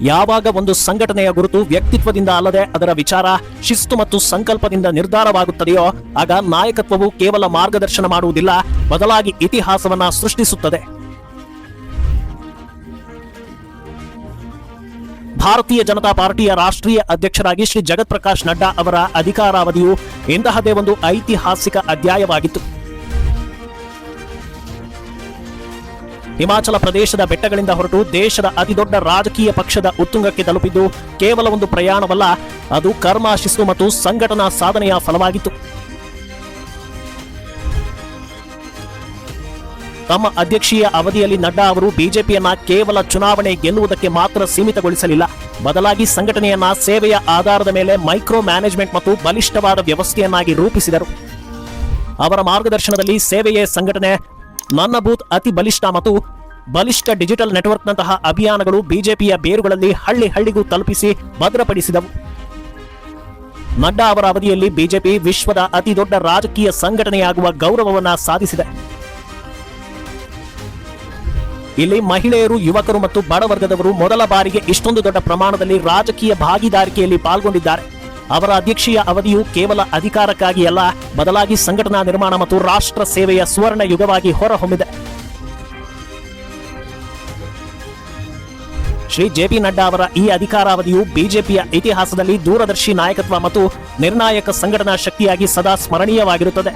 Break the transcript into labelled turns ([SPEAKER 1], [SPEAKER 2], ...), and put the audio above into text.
[SPEAKER 1] ಯಾವಾಗ ಒಂದು ಸಂಘಟನೆಯ ಗುರುತು ವ್ಯಕ್ತಿತ್ವದಿಂದ ಅಲ್ಲದೆ ಅದರ ವಿಚಾರ, ಶಿಸ್ತು ಮತ್ತು ಸಂಕಲ್ಪದಿಂದ ನಿರ್ಧಾರವಾಗುತ್ತದೆಯೋ, ಆಗ ನಾಯಕತ್ವವು ಕೇವಲ ಮಾರ್ಗದರ್ಶನ ಮಾಡುವುದಿಲ್ಲ, ಬದಲಾಗಿ ಇತಿಹಾಸವನ್ನ ಸೃಷ್ಟಿಸುತ್ತದೆ. ಭಾರತೀಯ ಜನತಾ ಪಾರ್ಟಿಯ ರಾಷ್ಟ್ರೀಯ ಅಧ್ಯಕ್ಷರಾಗಿ ಶ್ರೀ ಜಗತ್ ಪ್ರಕಾಶ್ ನಡ್ಡಾ ಅವರ ಅಧಿಕಾರಾವಧಿಯು ಇಂತಹದೇ ಒಂದು ಐತಿಹಾಸಿಕ ಅಧ್ಯಾಯವಾಗಿತ್ತು. ಹಿಮಾಚಲ ಪ್ರದೇಶದ ಬೆಟ್ಟಗಳಿಂದ ಹೊರಟು ದೇಶದ ಅತಿದೊಡ್ಡ ರಾಜಕೀಯ ಪಕ್ಷದ ಉತ್ತುಂಗಕ್ಕೆ ತಲುಪಿದ್ದು ಕೇವಲ ಒಂದು ಪ್ರಯಾಣವಲ್ಲ, ಅದು ಕರ್ಮ ಮತ್ತು ಸಂಘಟನಾ ಸಾಧನೆಯ ಫಲವಾಗಿತ್ತು. ತಮ್ಮ ಅಧ್ಯಕ್ಷೀಯ ಅವಧಿಯಲ್ಲಿ ನಡ್ಡಾ ಅವರು ಬಿಜೆಪಿಯನ್ನ ಕೇವಲ ಚುನಾವಣೆ ಗೆಲ್ಲುವುದಕ್ಕೆ ಮಾತ್ರ ಸೀಮಿತಗೊಳಿಸಲಿಲ್ಲ. ಬದಲಾಗಿ ಸಂಘಟನೆಯನ್ನ ಸೇವೆಯ ಆಧಾರದ ಮೇಲೆ ಮೈಕ್ರೋ ಮ್ಯಾನೇಜ್ಮೆಂಟ್ ಮತ್ತು ಬಲಿಷ್ಠವಾದ ವ್ಯವಸ್ಥೆಯನ್ನಾಗಿ ರೂಪಿಸಿದರು. ಅವರ ಮಾರ್ಗದರ್ಶನದಲ್ಲಿ ಸೇವೆಯೇ ಸಂಘಟನೆ ನನ್ನ ಬೂತ್ ಅತಿ ಬಲಿಷ್ಠ ಮತ್ತು ಬಲಿಷ್ಠ ಡಿಜಿಟಲ್ ನೆಟ್ವರ್ಕ್ನಂತಹ ಅಭಿಯಾನಗಳು ಬಿಜೆಪಿಯ ಬೇರುಗಳಲ್ಲಿ ಹಳ್ಳಿ ಹಳ್ಳಿಗೂ ತಲುಪಿಸಿ ಭದ್ರಪಡಿಸಿದವು. ನಡ್ಡಾ ಅವರ ಅವಧಿಯಲ್ಲಿ ಬಿಜೆಪಿ ವಿಶ್ವದ ಅತಿ ದೊಡ್ಡ ರಾಜಕೀಯ ಸಂಘಟನೆಯಾಗುವ ಗೌರವವನ್ನ ಸಾಧಿಸಿದೆ. ಇಲ್ಲಿ ಮಹಿಳೆಯರು, ಯುವಕರು ಮತ್ತು ಬಡವರ್ಗದವರು ಮೊದಲ ಬಾರಿಗೆ ಇಷ್ಟೊಂದು ದೊಡ್ಡ ಪ್ರಮಾಣದಲ್ಲಿ ರಾಜಕೀಯ ಭಾಗಿದಾರಿಕೆಯಲ್ಲಿ ಪಾಲ್ಗೊಂಡಿದ್ದಾರೆ. ಅವರ ಅಧ್ಯಕ್ಷೀಯ ಅವಧಿಯು ಕೇವಲ ಅಧಿಕಾರಕ್ಕಾಗಿ ಅಲ್ಲ, ಬದಲಾಗಿ ಸಂಘಟನಾ ನಿರ್ಮಾಣ ಮತ್ತು ರಾಷ್ಟ್ರ ಸೇವೆಯ ಸುವರ್ಣ ಯುಗವಾಗಿ ಹೊರಹೊಮ್ಮಿದೆ. ಶ್ರೀ ಜೆ ಪಿ ನಡ್ಡಾ ಅವರ ಈ ಅಧಿಕಾರಾವಧಿಯು ಬಿಜೆಪಿಯ ಇತಿಹಾಸದಲ್ಲಿ ದೂರದರ್ಶಿ ನಾಯಕತ್ವ ಮತ್ತು ನಿರ್ಣಾಯಕ ಸಂಘಟನಾ ಶಕ್ತಿಯಾಗಿ ಸದಾ ಸ್ಮರಣೀಯವಾಗಿರುತ್ತದೆ.